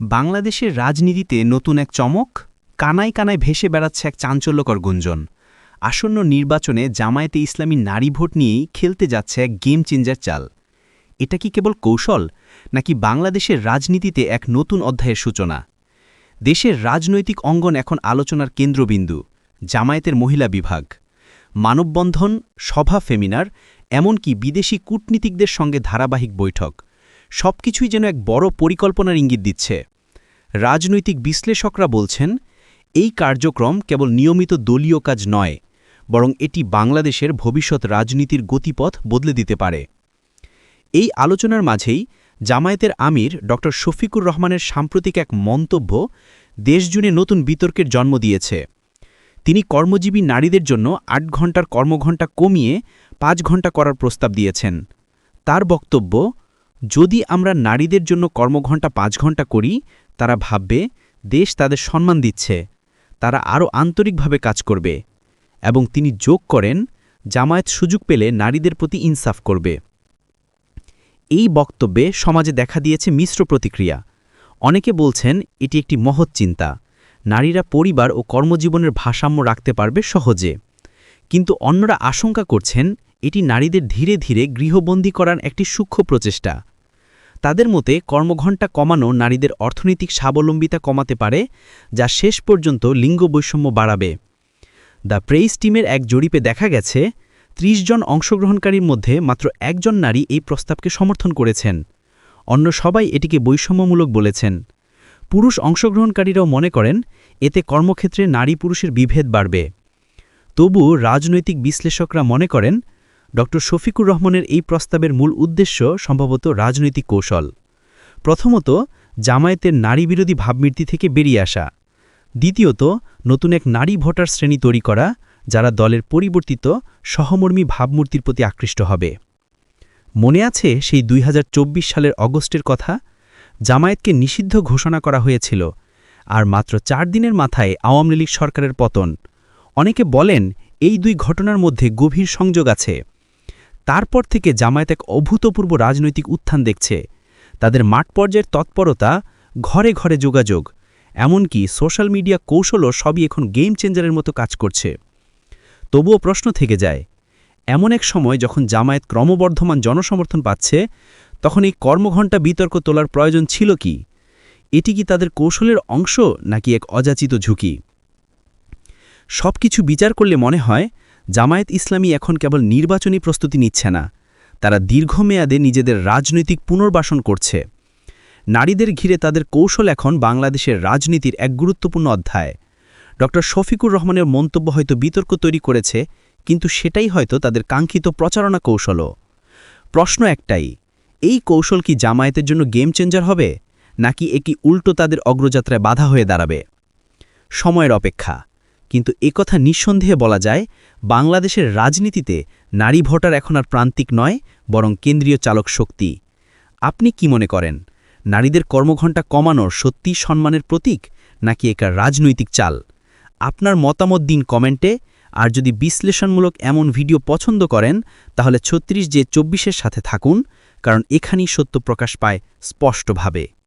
বাংলাদেশের রাজনীতিতে নতুন এক চমক, কানায় কানায় ভেসে বেড়াচ্ছে এক চাঞ্চল্যকর গুঞ্জন। আসন্ন নির্বাচনে জামায়াতে ইসলামী নারী ভোট নিয়েই খেলতে যাচ্ছে এক গেম চেঞ্জার চাল। এটা কি কেবল কৌশল, নাকি বাংলাদেশের রাজনীতিতে এক নতুন অধ্যায়ের সূচনা? দেশের রাজনৈতিক অঙ্গন এখন আলোচনার কেন্দ্রবিন্দু, জামায়াতের মহিলা বিভাগ। মানববন্ধন, সভা ফেমিনার এমনকি বিদেশি কূটনীতিকদের সঙ্গে ধারাবাহিক বৈঠক। সবকিছুই যেন এক বড় পরিকল্পনার ইঙ্গিত দিচ্ছে। রাজনৈতিক বিশ্লেষকরা বলছেন, এই কার্যক্রম কেবল নিয়মিত দলীয় কাজ নয়, বরং এটি বাংলাদেশের ভবিষ্যৎ রাজনীতির গতিপথ বদলে দিতে পারে। এই আলোচনার মাঝেই জামায়াতের আমির ড. শফিকুর রহমানের সাম্প্রতিক এক মন্তব্য দেশজুড়ে নতুন বিতর্কের জন্ম দিয়েছে। তিনি কর্মজীবী নারীদের জন্য আট ঘণ্টার কর্মঘণ্টা কমিয়ে পাঁচ ঘণ্টা করার প্রস্তাব দিয়েছেন। তার বক্তব্য যদি আমরা নারীদের জন্য কর্মঘণ্টা পাঁচ ঘণ্টা করি, তারা ভাববে, দেশ তাদের সম্মান দিচ্ছে, তারা আরও আন্তরিকভাবে কাজ করবে, এবং তিনি যোগ করেন, জামায়াত সুযোগ পেলে নারীদের প্রতি ইনসাফ করবে। এই বক্তব্যে সমাজে দেখা দিয়েছে মিশ্র প্রতিক্রিয়া। অনেকে বলছেন, এটি একটি মহৎ চিন্তা। নারীরা পরিবার ও কর্মজীবনের ভারসাম্য রাখতে পারবে সহজে। কিন্তু অন্যরা আশঙ্কা করছেন এটি নারীদের ধীরে ধীরে গৃহবন্দী করার একটি সূক্ষ্ম প্রচেষ্টা। তাদের মতে কর্মঘণ্টা কমানো নারীদের অর্থনৈতিক স্বাবলম্বিতা কমাতে পারে, যা শেষ পর্যন্ত লিঙ্গ বৈষম্য বাড়াবে। দ্য প্রেইস টিমের এক জরিপে দেখা গেছে ৩০ জন অংশগ্রহণকারীর মধ্যে মাত্র একজন নারী এই প্রস্তাবকে সমর্থন করেছেন। অন্য সবাই এটিকে বৈষম্যমূলক বলেছেন। পুরুষ অংশগ্রহণকারীরাও মনে করেন, এতে কর্মক্ষেত্রে নারী পুরুষের বিভেদ বাড়বে। তবু রাজনৈতিক বিশ্লেষকরা মনে করেন ড শফিকুর রহমানের এই প্রস্তাবের মূল উদ্দেশ্য সম্ভবত রাজনৈতিক কৌশল। প্রথমত, জামায়াতের নারীবিরোধী ভাবমূর্তি থেকে বেরিয়ে আসা। দ্বিতীয়ত, নতুন এক নারী ভোটার শ্রেণি তৈরি করা, যারা দলের পরিবর্তিত, সহমর্মী ভাবমূর্তির প্রতি আকৃষ্ট হবে। মনে আছে সেই দুই হাজার চব্বিশ সালের অগস্টের কথা? জামায়াতকে নিষিদ্ধ ঘোষণা করা হয়েছিল, আর মাত্র চার দিনের মাথায় আওয়ামী লীগ সরকারের পতন। অনেকে বলেন, এই দুই ঘটনার মধ্যে গভীর সংযোগ আছে। তারপর থেকে জামায়াত এক অভূতপূর্ব রাজনৈতিক উত্থান দেখছে। তাদের মাঠ পর্যায়ের তৎপরতা, ঘরে ঘরে যোগাযোগ, এমনকি সোশ্যাল মিডিয়া কৌশলও সবই এখন গেম চেঞ্জারের মতো কাজ করছে। তবুও প্রশ্ন থেকে যায়, এমন এক সময় যখন জামায়াত ক্রমবর্ধমান জনসমর্থন পাচ্ছে, তখন এই কর্মঘণ্টা বিতর্ক তোলার প্রয়োজন ছিল কি? এটি কি তাদের কৌশলের অংশ নাকি এক অযাচিত ঝুঁকি? সব কিছু বিচার করলে মনে হয় জামায়াত ইসলামী এখন কেবল নির্বাচনী প্রস্তুতি নিচ্ছে না, তারা দীর্ঘমেয়াদে নিজেদের রাজনৈতিক পুনর্বাসন করছে। নারীদের ঘিরে তাদের কৌশল এখন বাংলাদেশের রাজনীতির এক গুরুত্বপূর্ণ অধ্যায়। ড. শফিকুর রহমানের মন্তব্য হয়তো বিতর্ক তৈরি করেছে, কিন্তু সেটাই হয়তো তাদের কাঙ্ক্ষিত প্রচারণা কৌশলও। প্রশ্ন একটাই, এই কৌশল কি জামায়াতের জন্য গেম চেঞ্জার হবে, নাকি একই উল্টো তাদের অগ্রযাত্রায় বাধা হয়ে দাঁড়াবে? সময়ের অপেক্ষা। কিন্তু একথা নিঃসন্দেহে বলা যায়, বাংলাদেশের রাজনীতিতে নারী ভোটার এখন আর প্রান্তিক নয়, বরং কেন্দ্রীয় চালক শক্তি। আপনি কি মনে করেন, নারীদের কর্মঘণ্টা কমানোর সত্যি সম্মানের প্রতীক, নাকি একা রাজনৈতিক চাল? আপনার মতামত দিন কমেন্টে, আর যদি বিশ্লেষণমূলক এমন ভিডিও পছন্দ করেন, তাহলে ছত্রিশ যে চব্বিশের সাথে থাকুন, কারণ এখানেই সত্য প্রকাশ পায় স্পষ্টভাবে।